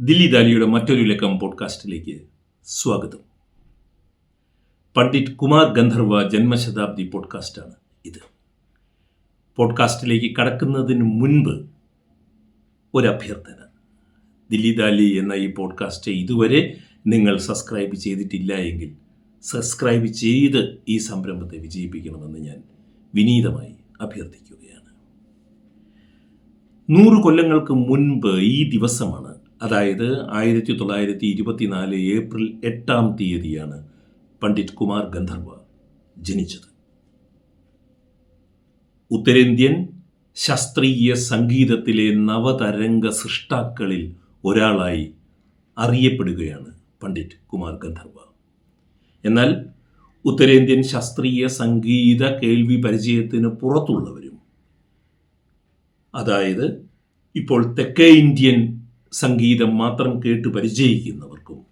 ദില്ലി ദാലിയുടെ മറ്റൊരു ലക്കം പോഡ്കാസ്റ്റിലേക്ക് സ്വാഗതം. പണ്ഡിറ്റ് കുമാർ ഗന്ധർവ ജന്മശതാബ്ദി പോഡ്കാസ്റ്റാണ് ഇത്. പോഡ്കാസ്റ്റിലേക്ക് കടക്കുന്നതിന് മുൻപ് ഒരു അഭ്യർത്ഥന ദില്ലി ദാലി എന്ന ഈ പോഡ്കാസ്റ്റ് ഇതുവരെ നിങ്ങൾ സബ്സ്ക്രൈബ് ചെയ്തിട്ടില്ല എങ്കിൽ സബ്സ്ക്രൈബ് ചെയ്ത് ഈ സംരംഭത്തെ വിജയിപ്പിക്കണമെന്ന് ഞാൻ വിനീതമായി അഭ്യർത്ഥിക്കുകയാണ്. നൂറ് കൊല്ലങ്ങൾക്ക് മുൻപ് ഈ ദിവസമാണ് അതായത് ആയിരത്തി തൊള്ളായിരത്തി ഇരുപത്തിനാല് ഏപ്രിൽ എട്ടാം തീയതിയാണ് പണ്ഡിറ്റ് കുമാർ ഗന്ധർവ ജനിച്ചത്. ഉത്തരേന്ത്യൻ ശാസ്ത്രീയ സംഗീതത്തിലെ നവതരംഗ സൃഷ്ടാക്കളിൽ ഒരാളായി അറിയപ്പെടുകയാണ് പണ്ഡിറ്റ് കുമാർ ഗന്ധർവ. എന്നാൽ ഉത്തരേന്ത്യൻ ശാസ്ത്രീയ സംഗീത കേൾവി പരിചയത്തിന് പുറത്തുള്ളവരും അതായത് ഇപ്പോൾ തെക്കേ ഇന്ത്യൻ സംഗീതം മാത്രം കേട്ട് പരിചയിക്കുന്നവർക്കും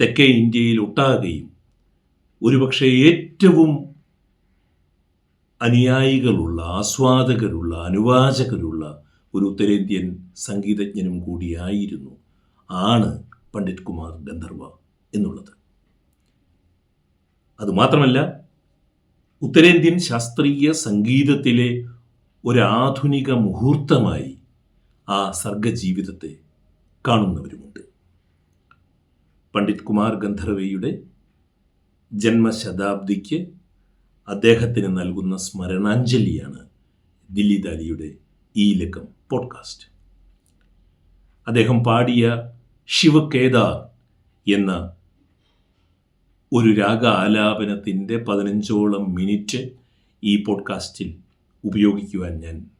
തെക്കേ ഇന്ത്യയിൽ ഒട്ടാകെയും ഒരുപക്ഷെ ഏറ്റവും അനുയായികളുള്ള ആസ്വാദകരുള്ള അനുവാചകരുള്ള ഒരു ഉത്തരേന്ത്യൻ സംഗീതജ്ഞനും കൂടിയായിരുന്നു ആണ് പണ്ഡിറ്റ് കുമാർ ഗന്ധർവ എന്നുള്ളത്. അതുമാത്രമല്ല ഉത്തരേന്ത്യൻ ശാസ്ത്രീയ സംഗീതത്തിലെ ഒരാധുനിക മുഹൂർത്തമായി ആ സർഗജീവിതത്തെ കാണുന്നവരുമുണ്ട്. പണ്ഡിറ്റ് കുമാർ ഗന്ധർവയുടെ ജന്മശതാബ്ദിക്ക് അദ്ദേഹത്തിന് നൽകുന്ന സ്മരണാഞ്ജലിയാണ് ദില്ലി ദാലിയുടെ ഈ ലക്കം പോഡ്കാസ്റ്റ്. അദ്ദേഹം പാടിയ ശിവകേദാർ എന്ന ഒരു രാഗ ആലാപനത്തിന്റെ പതിനഞ്ചോളം മിനിറ്റ് ഈ പോഡ്കാസ്റ്റിൽ ഉപയോഗിക്കുവാൻ ഞാൻ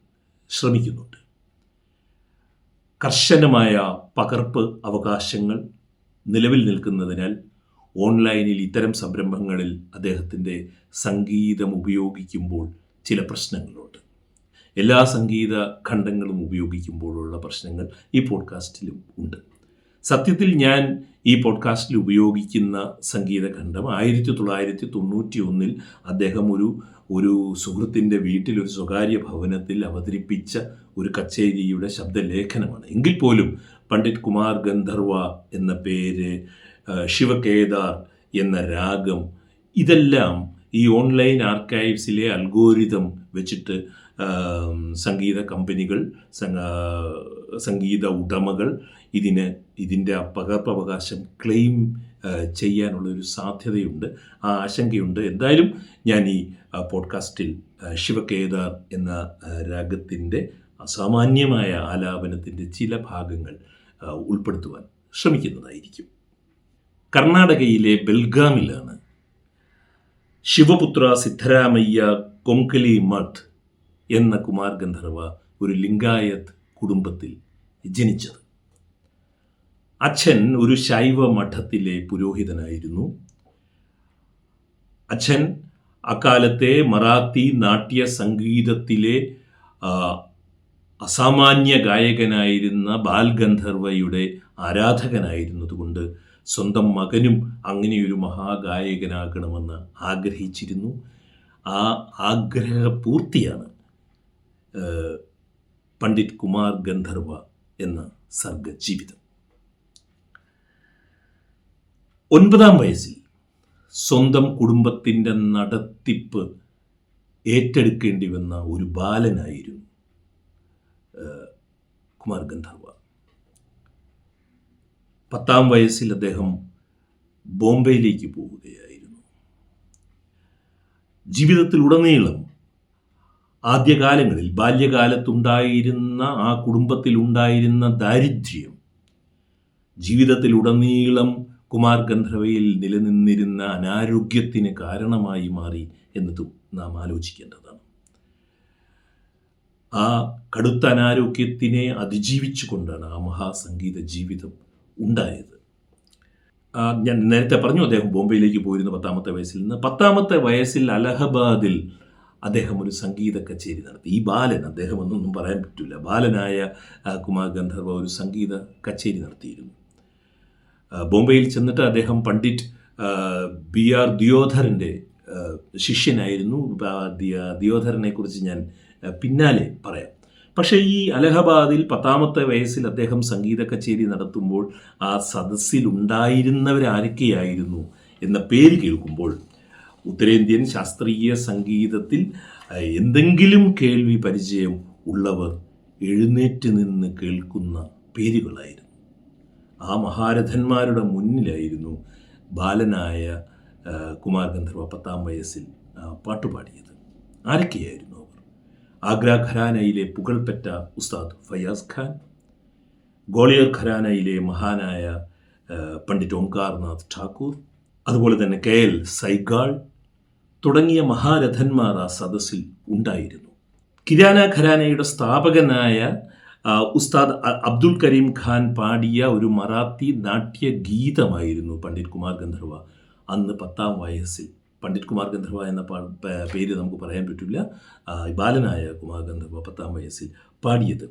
ശ്രമിക്കുന്നുണ്ട്. കർശനമായ പകർപ്പ് അവകാശങ്ങൾ നിലവിൽ നിൽക്കുന്നതിനാൽ ഓൺലൈനിൽ ഇത്തരം സംരംഭങ്ങളിൽ അദ്ദേഹത്തിന്റെ സംഗീതം ഉപയോഗിക്കുമ്പോൾ ചില പ്രശ്നങ്ങളുണ്ട്. എല്ലാ സംഗീത ഖണ്ഡങ്ങളും ഉപയോഗിക്കുമ്പോഴുള്ള പ്രശ്നങ്ങൾ ഈ പോഡ്കാസ്റ്റിലും ഉണ്ട്. സത്യത്തിൽ ഞാൻ ഈ പോഡ്കാസ്റ്റിൽ ഉപയോഗിക്കുന്ന സംഗീതഖണ്ഡം ആയിരത്തി തൊള്ളായിരത്തി തൊണ്ണൂറ്റി ഒന്നിൽ അദ്ദേഹം ഒരു ഒരു സുഹൃത്തിന്റെ വീട്ടിൽ ഒരു സ്വകാര്യ ഭവനത്തിൽ അവതരിപ്പിച്ച ഒരു കച്ചേരിയുടെ ശബ്ദലേഖനമാണ്. എങ്കിൽ പോലും പണ്ഡിറ്റ് കുമാർ ഗന്ധർവ എന്ന പേര് ശിവകേദാർ എന്ന രാഗം ഇതെല്ലാം ഈ ഓൺലൈൻ ആർക്കൈവ്സിലെ അൽഗോരിതം വെച്ചിട്ട് സംഗീത കമ്പനികൾ സംഗീത ഉടമകൾ ഇതിന് ഇതിന്റെ പകർപ്പവകാശം ക്ലെയിം ചെയ്യാനുള്ളൊരു സാധ്യതയുണ്ട് ആ ആശങ്കയുണ്ട്. എന്തായാലും ഞാൻ ഈ പോഡ്കാസ്റ്റിൽ ശിവകേദാർ എന്ന രാഗത്തിന്റെ അസാമാന്യമായ ആലാപനത്തിന്റെ ചില ഭാഗങ്ങൾ ഉൾപ്പെടുത്തുവാൻ ശ്രമിക്കുന്നതായിരിക്കും. കർണാടകയിലെ ബെൽഗാമിലാണ് ശിവപുത്ര സിദ്ധരാമയ്യ കൊങ്കലി മഠ് എന്ന കുമാർ ഗന്ധർവ ഒരു ലിംഗായത് കുടുംബത്തിൽ ജനിച്ചത്. അച്ഛൻ ഒരു ശൈവ മഠത്തിലെ പുരോഹിതനായിരുന്നു. അച്ഛൻ അക്കാലത്തെ മറാത്തി നാട്യ സംഗീതത്തിലെ അസാമാന്യ ഗായകനായിരുന്ന ബാൽഗന്ധർവയുടെ ആരാധകനായിരുന്നതുകൊണ്ട് സ്വന്തം മകനും അങ്ങനെയൊരു മഹാഗായകനാകണമെന്ന് ആഗ്രഹിച്ചിരുന്നു. ആ ആഗ്രഹപൂർത്തിയാണ് പണ്ഡിറ്റ് കുമാർ ഗന്ധർവ എന്ന സർഗജീവിതം. ഒൻപതാം വയസ്സിൽ സ്വന്തം കുടുംബത്തിന്റെ നടത്തിപ്പ് ഏറ്റെടുക്കേണ്ടി വന്ന ഒരു ബാലനായിരുന്നു കുമാർ ഗന്ധർവ. പത്താം വയസ്സിൽ അദ്ദേഹം ബോംബെയിലേക്ക് പോവുകയായിരുന്നു. ജീവിതത്തിൽ ജീവിതത്തിലുടനീളം ആദ്യകാലങ്ങളിൽ ബാല്യകാലത്തുണ്ടായിരുന്ന ആ കുടുംബത്തിലുണ്ടായിരുന്ന ദാരിദ്ര്യം ജീവിതത്തിൽ ജീവിതത്തിലുടനീളം കുമാർ ഗന്ധർവയിൽ നിലനിന്നിരുന്ന അനാരോഗ്യത്തിന് കാരണമായി മാറി എന്നതും നാം ആലോചിക്കേണ്ടതാണ്. ആ കടുത്ത അനാരോഗ്യത്തിനെ അതിജീവിച്ചുകൊണ്ടാണ് ആ മഹാസംഗീത ജീവിതം ഉണ്ടായത്. ഞാൻ നേരത്തെ പറഞ്ഞു അദ്ദേഹം ബോംബെയിലേക്ക് പോയിരുന്നു പത്താമത്തെ വയസ്സിൽ നിന്ന്. പത്താമത്തെ വയസ്സിൽ അലഹബാദിൽ അദ്ദേഹം ഒരു സംഗീത കച്ചേരി നടത്തി. ഈ ബാലൻ അദ്ദേഹം എന്നൊന്നും പറയാൻ പറ്റില്ല ബാലനായ കുമാർ ഗന്ധർവ ഒരു സംഗീത കച്ചേരി നടത്തിയിരുന്നു. ബോംബെയിൽ ചെന്നിട്ട് അദ്ദേഹം പണ്ഡിറ്റ് ബി ആർ ദിയോധറിന്റെ ശിഷ്യനായിരുന്നു. ദിയോധരനെ കുറിച്ച് ഞാൻ പിന്നാലെ പറയാം. പക്ഷേ ഈ അലഹബാദിൽ പത്താമത്തെ വയസ്സിൽ അദ്ദേഹം സംഗീത കച്ചേരി നടത്തുമ്പോൾ ആ സദസ്സിൽ ഉണ്ടായിരുന്നവരാരൊക്കെയായിരുന്നു എന്ന പേര് കേൾക്കുമ്പോൾ ഉത്തരേന്ത്യൻ ശാസ്ത്രീയ സംഗീതത്തിൽ എന്തെങ്കിലും കേൾവി പരിചയം ഉള്ളവർ എഴുന്നേറ്റ് നിന്ന് കേൾക്കുന്ന പേരുകളായിരുന്നു. ആ മഹാരഥന്മാരുടെ മുന്നിലായിരുന്നു ബാലനായ കുമാർ ഗന്ധർവ പത്താം വയസ്സിൽ പാട്ടുപാടിയത്. ആരൊക്കെയായിരുന്നു അവർ? ആഗ്ര ഖരാനയിലെ പുകൾപ്പെട്ട ഉസ്താദ് ഫയാസ് ഖാൻ ഗോളിയർ ഖരാനയിലെ മഹാനായ പണ്ഡിറ്റ് ഓംകാർനാഥ് ഠാക്കൂർ അതുപോലെ തന്നെ കെ എൽ സൈഗാൾ തുടങ്ങിയ മഹാരഥന്മാർ ആ സദസ്സിൽ ഉണ്ടായിരുന്നു. കിരാന ഖരാനയുടെ സ്ഥാപകനായ ഉസ്താദ് അബ്ദുൽ കരീം ഖാൻ പാടിയ ഒരു മറാത്തി നാട്യഗീതമായിരുന്നു പണ്ഡിറ്റ് കുമാർ ഗന്ധർവ അന്ന് പത്താം വയസ്സിൽ പണ്ഡിറ്റ് കുമാർ ഗന്ധർവ എന്ന പേര് നമുക്ക് പറയാൻ പറ്റില്ല ബാലനായ കുമാർ ഗന്ധർവ പത്താം വയസ്സിൽ പാടിയത്.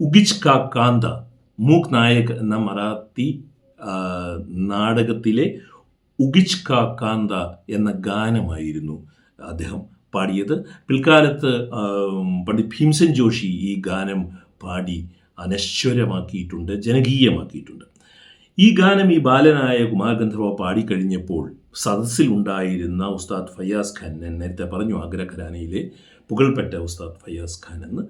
ഉഗിച്ച് കാന്ത മൂക് നായക് എന്ന മറാത്തി നാടകത്തിലെ ഉഗിച്ച് കാന്ത എന്ന ഗാനമായിരുന്നു അദ്ദേഹം പാടിയത്. പിൽക്കാലത്ത് പണ്ഡിറ്റ് ഭീംസൻ ജോഷി ഈ ഗാനം പാടി അനശ്വരമാക്കിയിട്ടുണ്ട് ജനകീയമാക്കിയിട്ടുണ്ട്. ഈ ഗാനം ഈ ബാലനായ കുമാർ ഗന്ധർവ പാടിക്കഴിഞ്ഞപ്പോൾ സദസ്സിലുണ്ടായിരുന്ന ഉസ്താദ് ഫയ്യാസ് ഖാൻ. ഞാൻ നേരത്തെ പറഞ്ഞു ആഗ്ര പുകൾപ്പെട്ട ഉസ്താദ് ഫയ്യാസ് ഖാൻ എന്ന്.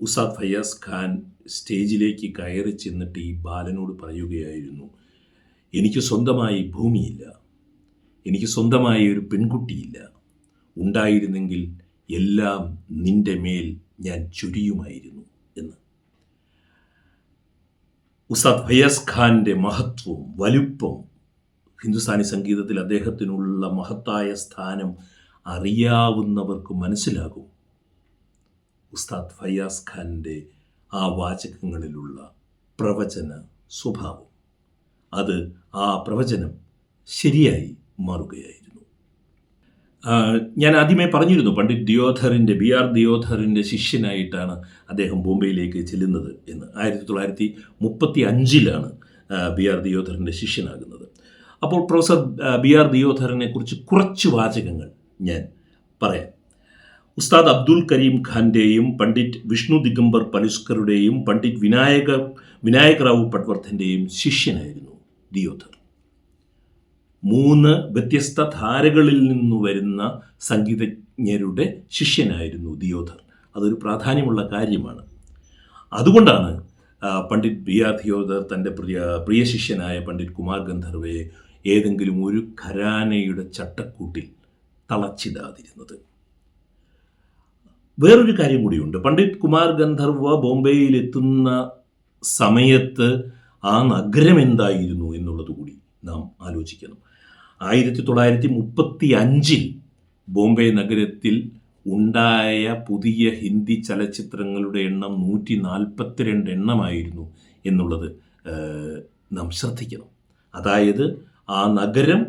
ഉസ്താദ് ഫയ്യാസ് ഖാൻ സ്റ്റേജിലേക്ക് കയറി ചെന്നിട്ട് ഈ ബാലനോട് പറയുകയായിരുന്നു എനിക്ക് സ്വന്തമായി ഭൂമിയില്ല. എനിക്ക് സ്വന്തമായി ഒരു പെൺകുട്ടിയില്ല. ഉണ്ടായിരുന്നെങ്കിൽ എല്ലാം നിന്റെ മേൽ ഞാൻ ചുരിയുമായിരുന്നു എന്ന്. ഉസ്താദ് ഫയ്യാസ് ഖാന്റെ മഹത്വം വലുപ്പം ഹിന്ദുസ്ഥാനി സംഗീതത്തിൽ അദ്ദേഹത്തിനുള്ള മഹത്തായ സ്ഥാനം അറിയാവുന്നവർക്ക് മനസ്സിലാകും. ഉസ്താദ് ഫയാസ് ഖാന്റെ ആ വാചകങ്ങളിലുള്ള പ്രവചന സ്വഭാവം. അത് ആ പ്രവചനം ശരിയായി മാറുകയായിരുന്നു. ഞാൻ ആദ്യമേ പറഞ്ഞിരുന്നു പണ്ഡിറ്റ് ദിയോധറിന്റെ ബി ആർ ദിയോധറിന്റെ ശിഷ്യനായിട്ടാണ് അദ്ദേഹം ബോംബെയിലേക്ക് ചെല്ലുന്നത് എന്ന്. ആയിരത്തി തൊള്ളായിരത്തി മുപ്പത്തി അഞ്ചിലാണ് ബി ആർ ദിയോധറിന്റെ ശിഷ്യനാകുന്നത്. അപ്പോൾ പ്രൊഫസർ ബി ആർ ദിയോധരനെ കുറിച്ച് കുറച്ച് വാചകങ്ങൾ ഞാൻ പറയാം. ഉസ്താദ് അബ്ദുൽ കരീം ഖാന്റെയും പണ്ഡിറ്റ് വിഷ്ണു ദിഗംബർ പലുസ്കറുടെയും പണ്ഡിറ്റ് വിനായക വിനായക് റാവു പട്വർദ്ധന്റെയും ശിഷ്യനായിരുന്നു ദിയോധർ. മൂന്ന് വ്യത്യസ്ത ധാരകളിൽ നിന്നു വരുന്ന സംഗീതജ്ഞരുടെ ശിഷ്യനായിരുന്നു ദിയോധർ. അതൊരു പ്രാധാന്യമുള്ള കാര്യമാണ്. അതുകൊണ്ടാണ് പണ്ഡിറ്റ് ബി ആർ ദിയോധർ തന്റെ പ്രിയ പ്രിയ ശിഷ്യനായ പണ്ഡിറ്റ് കുമാർ ഗന്ധർവയെ ഏതെങ്കിലും ഒരു ഖരാനയുടെ ചട്ടക്കൂട്ടിൽ തളച്ചിടാതിരുന്നത്. വേറൊരു കാര്യം കൂടിയുണ്ട്. പണ്ഡിറ്റ് കുമാർ ഗന്ധർവ ബോംബെയിൽ എത്തുന്ന സമയത്ത് ആ നഗരം എന്തായിരുന്നു എന്നുള്ളത് കൂടി നാം ആലോചിക്കണം. ആയിരത്തി തൊള്ളായിരത്തി മുപ്പത്തി അഞ്ചിൽ ബോംബെ നഗരത്തിൽ ഉണ്ടായ പുതിയ ഹിന്ദി ചലച്ചിത്രങ്ങളുടെ എണ്ണം നൂറ്റി നാൽപ്പത്തിരണ്ട് എണ്ണമായിരുന്നു എന്നുള്ളത് നാം ശ്രദ്ധിക്കണം. അതായത് ആ നഗരം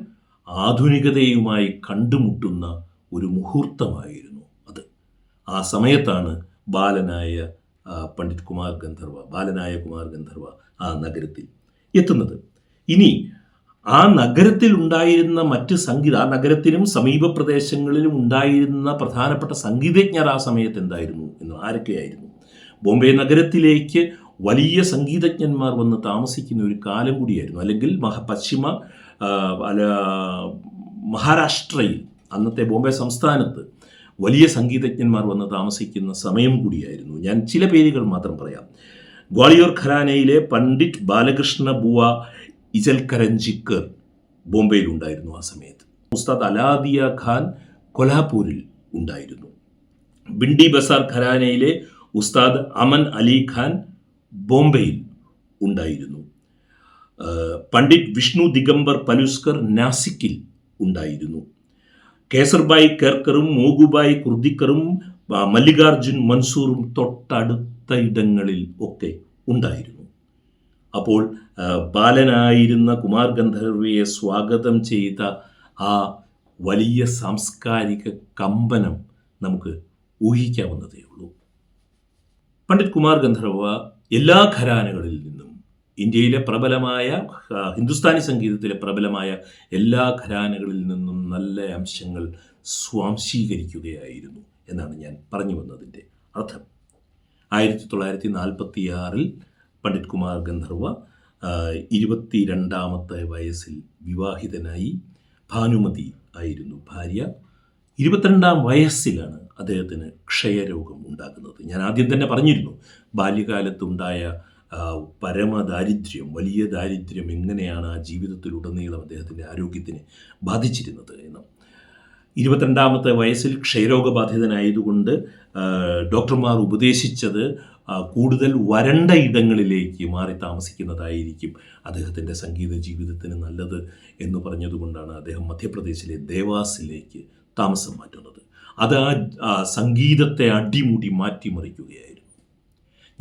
ആധുനികതയുമായി കണ്ടുമുട്ടുന്ന ഒരു മുഹൂർത്തമായിരുന്നു അത്. ആ സമയത്താണ് ബാലനായ പണ്ഡിറ്റ് കുമാർ ഗന്ധർവ ബാലനായ കുമാർ ഗന്ധർവ ആ നഗരത്തിൽ എത്തുന്നത്. ഇനി ആ നഗരത്തിൽ ഉണ്ടായിരുന്ന മറ്റ് സംഗീത ആ നഗരത്തിലും സമീപ പ്രദേശങ്ങളിലും ഉണ്ടായിരുന്ന പ്രധാനപ്പെട്ട സംഗീതജ്ഞർ ആ സമയത്ത് എന്തായിരുന്നു എന്ന് ആരൊക്കെയായിരുന്നു? ബോംബെ നഗരത്തിലേക്ക് വലിയ സംഗീതജ്ഞന്മാർ വന്ന് താമസിക്കുന്ന ഒരു കാലം കൂടിയായിരുന്നു. അല്ലെങ്കിൽ മഹാ പശ്ചിമ അല്ല മഹാരാഷ്ട്രയിൽ അന്നത്തെ ബോംബെ സംസ്ഥാനത്ത് വലിയ സംഗീതജ്ഞന്മാർ വന്ന് താമസിക്കുന്ന സമയം കൂടിയായിരുന്നു. ഞാൻ ചില പേരുകൾ മാത്രം പറയാം. ഗ്വാളിയോർ ഖരാനയിലെ പണ്ഡിറ്റ് ബാലകൃഷ്ണ ബുവ ഇജൽ കരഞ്ചിക്കർ ബോംബെയിൽ ഉണ്ടായിരുന്നു ആ സമയത്ത്. ഉസ്താദ് അലാദിയ ഖാൻ കൊലാപൂരിൽ ഉണ്ടായിരുന്നു. ബിണ്ടി ബസാർ ഖരാനയിലെ ഉസ്താദ് അമൻ അലി ഖാൻ ബോംബെയിൽ ഉണ്ടായിരുന്നു. പണ്ഡിറ്റ് വിഷ്ണു ദിഗംബർ പലുസ്കർ നാസിക്കിൽ ഉണ്ടായിരുന്നു. കേസർബായി കേർക്കറും മോഗുബായ് കുർദിക്കറും മല്ലികാർജുൻ മൻസൂറും തൊട്ടടുത്ത ഇടങ്ങളിൽ ഒക്കെ ഉണ്ടായിരുന്നു. അപ്പോൾ ബാലനായിരുന്ന കുമാർ ഗന്ധർവയെ സ്വാഗതം ചെയ്ത ആ വലിയ സാംസ്കാരിക കമ്പനം നമുക്ക് ഊഹിക്കാവുന്നതേ ഉള്ളൂ പണ്ഡിറ്റ് കുമാർ ഗന്ധർവ എല്ലാ ഘരാനകളിൽ നിന്നും ഇന്ത്യയിലെ പ്രബലമായ ഹിന്ദുസ്ഥാനി സംഗീതത്തിലെ പ്രബലമായ എല്ലാ ഘരാനകളിൽ നിന്നും നല്ല അംശങ്ങൾ സ്വാംശീകരിക്കുകയായിരുന്നു എന്നാണ് ഞാൻ പറഞ്ഞു വന്നതിന്റെ അർത്ഥം. ആയിരത്തി തൊള്ളായിരത്തി നാൽപ്പത്തി ആറിൽ പണ്ഡിറ്റ് കുമാർ ഗന്ധർവ ഇരുപത്തി രണ്ടാമത്തെ വയസ്സിൽ വിവാഹിതനായി ഭാനുമതി ആയിരുന്നു ഭാര്യ. ഇരുപത്തിരണ്ടാം വയസ്സിലാണ് അദ്ദേഹത്തിന് ക്ഷയരോഗം ഉണ്ടാകുന്നത്. ഞാൻ ആദ്യം തന്നെ പറഞ്ഞിരുന്നു ബാല്യകാലത്തുണ്ടായ പരമദാരിദ്ര്യം വലിയ ദാരിദ്ര്യം എങ്ങനെയാണ് ആ ജീവിതത്തിലുടനീളം അദ്ദേഹത്തിന്റെ ആരോഗ്യത്തിന് ബാധിച്ചിരുന്നത് എന്ന്. ഇരുപത്തിരണ്ടാമത്തെ വയസ്സിൽ ക്ഷയരോഗബാധിതനായതുകൊണ്ട് ഡോക്ടർമാർ ഉപദേശിച്ചത് കൂടുതൽ വരണ്ട ഇടങ്ങളിലേക്ക് മാറി താമസിക്കുന്നതായിരിക്കും അദ്ദേഹത്തിന്റെ സംഗീത ജീവിതത്തിന് നല്ലത് എന്ന് പറഞ്ഞതുകൊണ്ടാണ് അദ്ദേഹം മധ്യപ്രദേശിലെ ദേവാസിലേക്ക് താമസം മാറ്റുന്നത്. അത് ആ സംഗീതത്തെ അടിമുടി മാറ്റിമറിക്കുകയായിരുന്നു.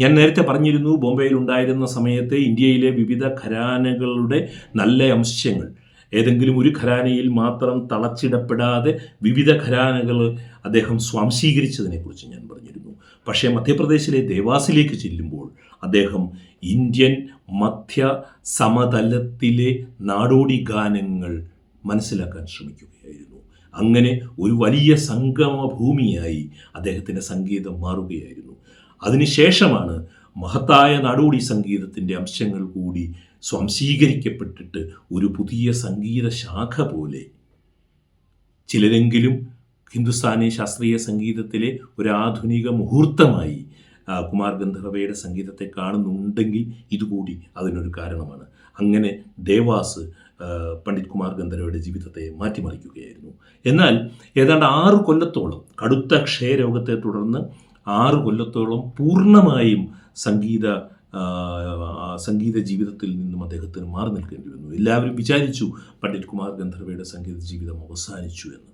ഞാൻ നേരത്തെ പറഞ്ഞിരുന്നു ബോംബെയിൽ ഉണ്ടായിരുന്ന സമയത്ത് ഇന്ത്യയിലെ വിവിധ ഖരാനകളുടെ നല്ല അംശങ്ങൾ. ഏതെങ്കിലും ഒരു ഖരാനയിൽ മാത്രം തളച്ചിടപ്പെടാതെ വിവിധ ഖരാനകൾ അദ്ദേഹം സ്വാംശീകരിച്ചതിനെക്കുറിച്ച് ഞാൻ പറഞ്ഞിരുന്നു. പക്ഷേ മധ്യപ്രദേശിലെ ദേവാസിലേക്ക് ചെല്ലുമ്പോൾ അദ്ദേഹം ഇന്ത്യൻ മധ്യ സമതലത്തിലെ നാടോടി ഗാനങ്ങൾ മനസ്സിലാക്കാൻ ശ്രമിക്കുകയായിരുന്നു. അങ്ങനെ ഒരു വലിയ സംഗമ ഭൂമിയായി അദ്ദേഹത്തിന്റെ സംഗീതം മാറുകയായിരുന്നു. അതിനുശേഷമാണ് മഹത്തായ നാടോടി സംഗീതത്തിന്റെ അംശങ്ങൾ കൂടി സ്വാംശീകരിക്കപ്പെട്ടിട്ട് ഒരു പുതിയ സംഗീത ശാഖ പോലെ. ചിലരെങ്കിലും ഹിന്ദുസ്ഥാനി ശാസ്ത്രീയ സംഗീതത്തിലെ ഒരു ആധുനിക മുഹൂർത്തമായി കുമാർ ഗന്ധർവയുടെ സംഗീതത്തെ കാണുന്നുണ്ടെങ്കിൽ ഇതുകൂടി അതിനൊരു കാരണമാണ്. അങ്ങനെ ദേവാസ് പണ്ഡിറ്റ് കുമാർ ഗന്ധർവയുടെ ജീവിതത്തെ മാറ്റിമറിക്കുകയായിരുന്നു. എന്നാൽ ഏതാണ്ട് ആറ് കൊല്ലത്തോളം കടുത്ത ക്ഷയരോഗത്തെ തുടർന്ന് ആറ് കൊല്ലത്തോളം പൂർണമായും സംഗീത സംഗീത ജീവിതത്തിൽ നിന്നും അദ്ദേഹത്തിന് മാറി നിൽക്കേണ്ടി വന്നു എല്ലാവരും വിചാരിച്ചു പണ്ഡിറ്റ് കുമാർ ഗന്ധർവയുടെ സംഗീത ജീവിതം അവസാനിച്ചു എന്ന്.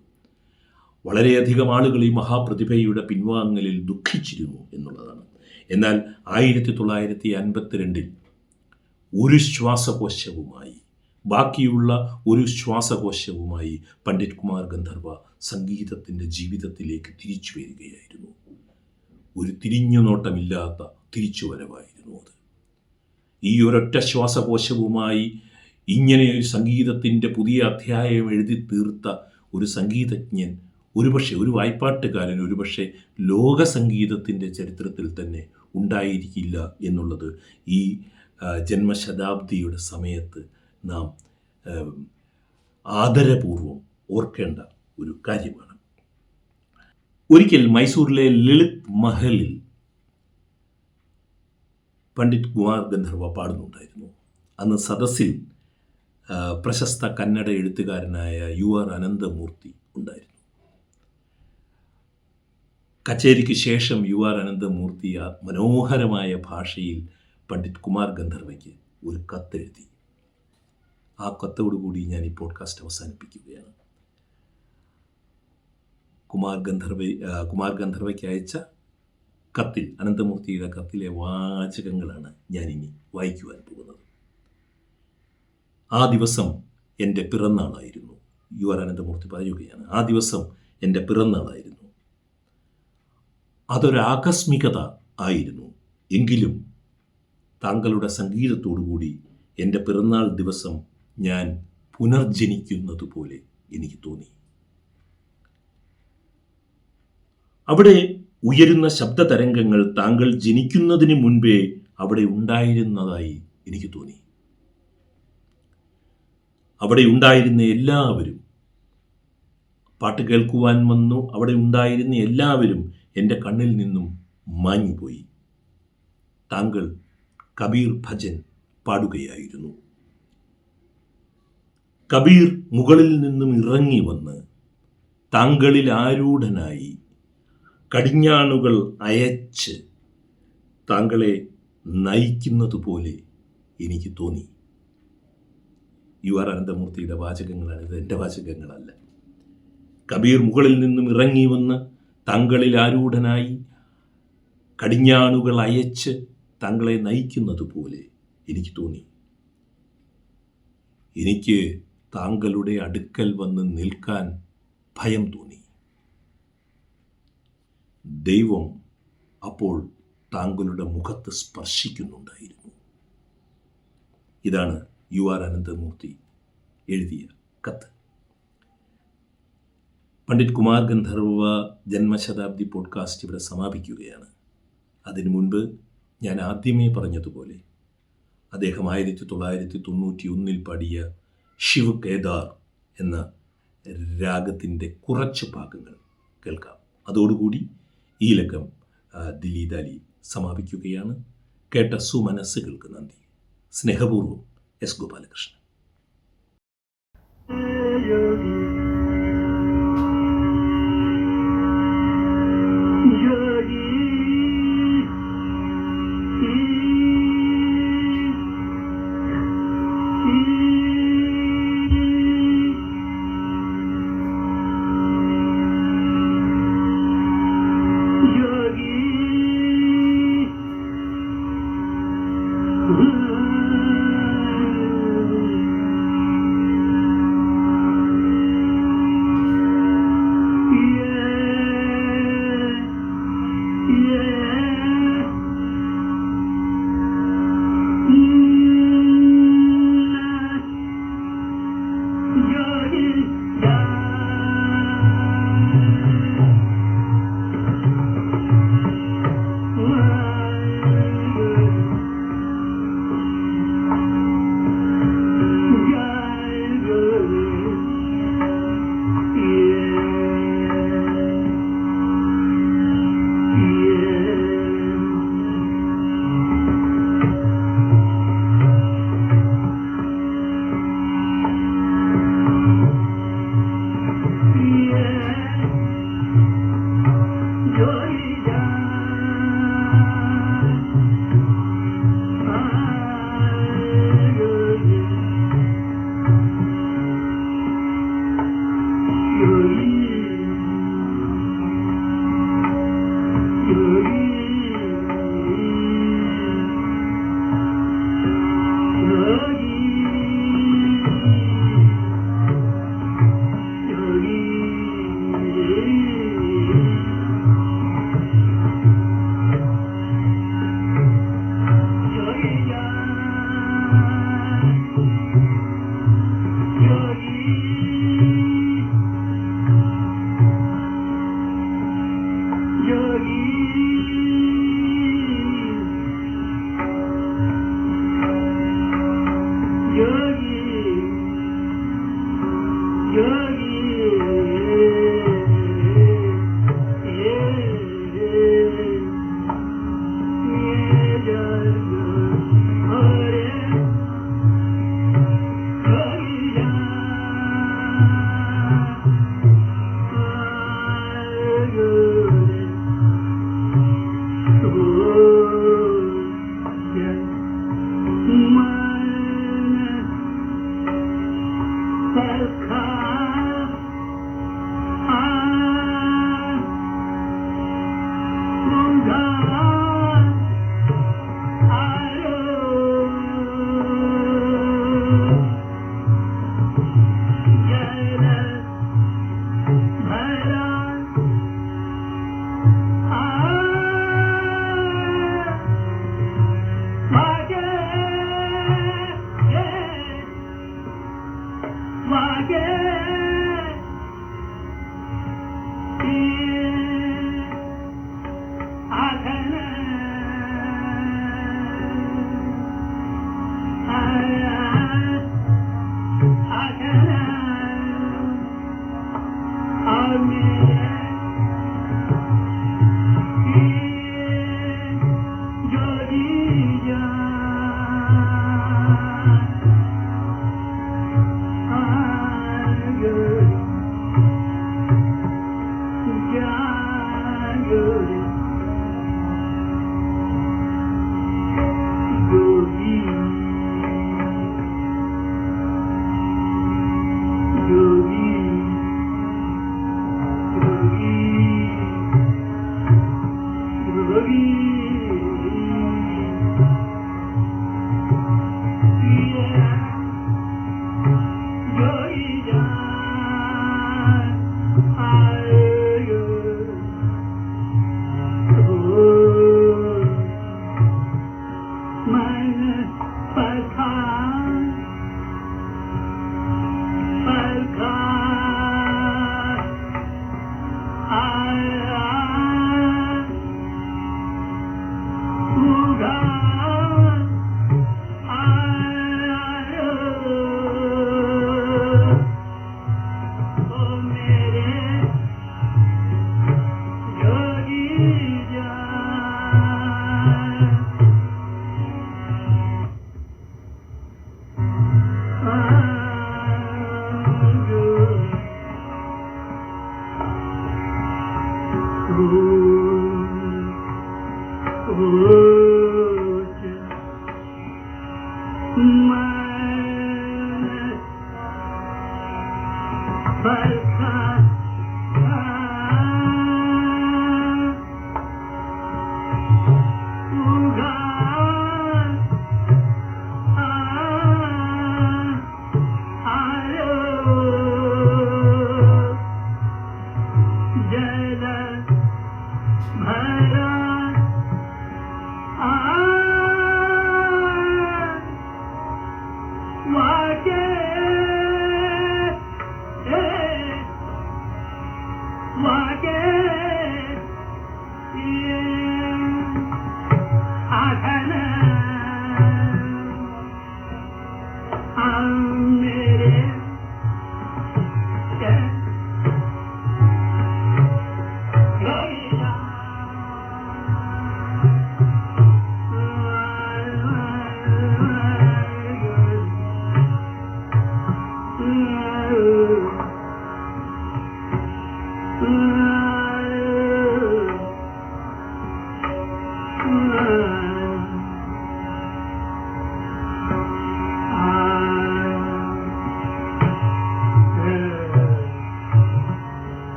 വളരെയധികം ആളുകൾ ഈ മഹാപ്രതിഭയുടെ പിൻവാങ്ങലിൽ ദുഃഖിച്ചിരുന്നു എന്നുള്ളതാണ്. എന്നാൽ ആയിരത്തി തൊള്ളായിരത്തി അൻപത്തിരണ്ടിൽ ഒരു ശ്വാസകോശവുമായി ബാക്കിയുള്ള ഒരു ശ്വാസകോശവുമായി പണ്ഡിറ്റ് കുമാർ ഗന്ധർവ സംഗീതത്തിന്റെ ജീവിതത്തിലേക്ക് തിരിച്ചു വരികയായിരുന്നു. ഒരു തിരിഞ്ഞു നോട്ടമില്ലാത്ത തിരിച്ചുവരവായിരുന്നു അത്. ഈ ഒരൊറ്റ ശ്വാസകോശവുമായി ഇങ്ങനെ ഒരു സംഗീതത്തിന്റെ പുതിയ അധ്യായം എഴുതി തീർത്ത ഒരു സംഗീതജ്ഞൻ ഒരുപക്ഷെ ഒരു വായ്പാട്ടുകാരൻ ഒരുപക്ഷെ ലോക സംഗീതത്തിന്റെ ചരിത്രത്തിൽ തന്നെ ഉണ്ടായിരിക്കില്ല എന്നുള്ളത് ഈ ജന്മശതാബ്ദിയുടെ സമയത്ത് നാം ആദരപൂർവം ഓർക്കേണ്ട ഒരു കാര്യമാണ്. ഒരിക്കൽ മൈസൂരിലെ ലളിത് മഹലിൽ പണ്ഡിറ്റ് കുമാർ ഗന്ധർവ പാടുന്നുണ്ടായിരുന്നു. അന്ന് സദസ്സിൽ പ്രശസ്ത കന്നഡ എഴുത്തുകാരനായ യു ആർ അനന്തമൂർത്തി ഉണ്ടായിരുന്നു. കച്ചേരിക്ക് ശേഷം യു ആർ അനന്തമൂർത്തി ആ മനോഹരമായ ഭാഷയിൽ പണ്ഡിറ്റ് കുമാർ ഗന്ധർവയ്ക്ക് ഒരു കത്തെഴുതി. ആ കത്തോടുകൂടി ഞാൻ ഈ പോഡ്കാസ്റ്റ് അവസാനിപ്പിക്കുകയാണ്. കുമാർ ഗന്ധർവ കുമാർ ഗന്ധർവയ്ക്ക് അയച്ച കത്തിൽ അനന്തമൂർത്തിയുടെ കത്തിലെ വാചകങ്ങളാണ് ഞാനിനി വായിക്കുവാൻ പോകുന്നത്. ആ ദിവസം എന്റെ പിറന്നാളായിരുന്നു. യു ആർ അനന്തമൂർത്തി പറയുകയാണ് ആ ദിവസം എന്റെ പിറന്നാളായിരുന്നു. അതൊരാകസ്മികത ആയിരുന്നു. എങ്കിലും താങ്കളുടെ സംഗീതത്തോടുകൂടി എന്റെ പിറന്നാൾ ദിവസം ഞാൻ പുനർജനിക്കുന്നത് പോലെ എനിക്ക് തോന്നി. അവിടെ ഉയരുന്ന ശബ്ദ തരംഗങ്ങൾ താങ്കൾ ജനിക്കുന്നതിന് മുൻപേ അവിടെ ഉണ്ടായിരുന്നതായി എനിക്ക് തോന്നി. അവിടെ ഉണ്ടായിരുന്ന എല്ലാവരും പാട്ട് കേൾക്കുവാൻ വന്നു. അവിടെ ഉണ്ടായിരുന്ന എല്ലാവരും എന്റെ കണ്ണിൽ നിന്നും മാഞ്ഞുപോയി. താങ്കൾ കബീർ ഭജൻ പാടുകയായിരുന്നു. കബീർ മുകളിൽ നിന്നും ഇറങ്ങി വന്ന് താങ്കളിൽ ആരൂഢനായി കടിഞ്ഞാണുകൾ അയച്ച് താങ്കളെ നയിക്കുന്നതുപോലെ എനിക്ക് തോന്നി. യു ആർ അനന്തമൂർത്തിയുടെ വാചകങ്ങളാണ് ഇത് എന്റെ വാചകങ്ങളല്ല. കബീർ മുകളിൽ നിന്നും ഇറങ്ങി വന്ന് താങ്കളിൽ ആരൂഢനായി കടിഞ്ഞാണുകൾ അയച്ച് താങ്കളെ നയിക്കുന്നത് പോലെ എനിക്ക് തോന്നി. എനിക്ക് താങ്കളുടെ അടുക്കൽ വന്ന് നിൽക്കാൻ ഭയം തോന്നി. ദൈവം അപ്പോൾ താങ്കളുടെ മുഖത്ത് സ്പർശിക്കുന്നുണ്ടായിരുന്നു. ഇതാണ് യു ആർ അനന്തമൂർത്തി എഴുതിയ കത്ത്. പണ്ഡിറ്റ് കുമാർ ഗന്ധർവ ജന്മശതാബ്ദി പോഡ്കാസ്റ്റ് ഇവിടെ സമാപിക്കുകയാണ്. അതിനു മുൻപ് ഞാൻ ആദ്യമേ പറഞ്ഞതുപോലെ അദ്ദേഹം ആയിരത്തി തൊള്ളായിരത്തി തൊണ്ണൂറ്റി ഒന്നിൽ പാടിയ ശിവ് കേദാർ എന്ന രാഗത്തിന്റെ കുറച്ച് ഭാഗങ്ങൾ കേൾക്കാം. അതോടുകൂടി ഈ ലക്കം ആ, ദിലീദാലി സമാപിക്കുകയാണ്. കേട്ട സുമനസ്സുകൾക്ക് നന്ദി. സ്നേഹപൂർവം എസ് ഗോപാലകൃഷ്ണൻ.